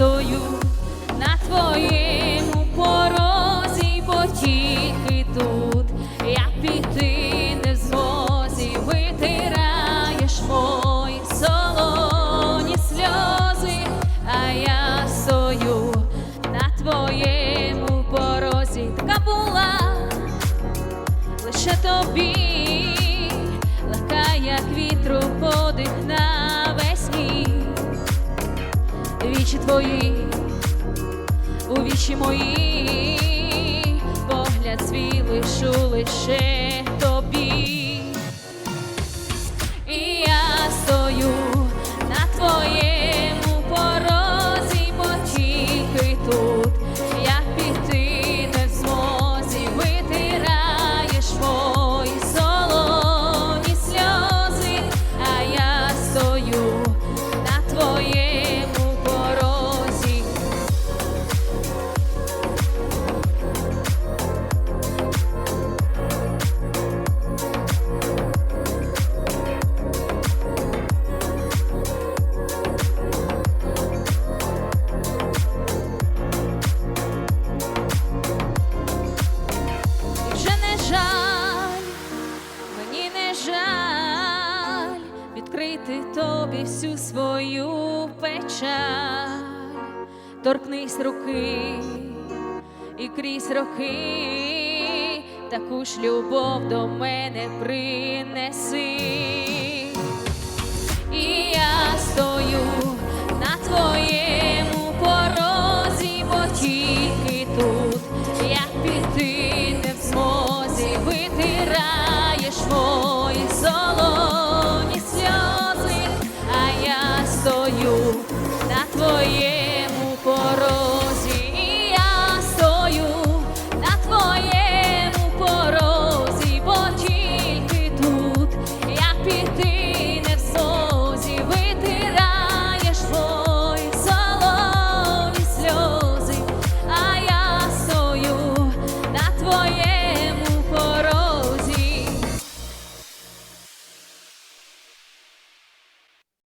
стою на твоєму порозі, потіхи тут, я піти не в змозі, витираєш мої солоні сльози, а я стою на твоєму порозі, така була лише тобі, вічі твої, у вічі мої, погляд свій лишу лише пролити тобі всю свою печаль, торкнись руки і крізь роки, таку ж любов до мене принеси, і я стою на твоєму порозі, бо тільки тут, як піти не в змозі, витираєш мої соло.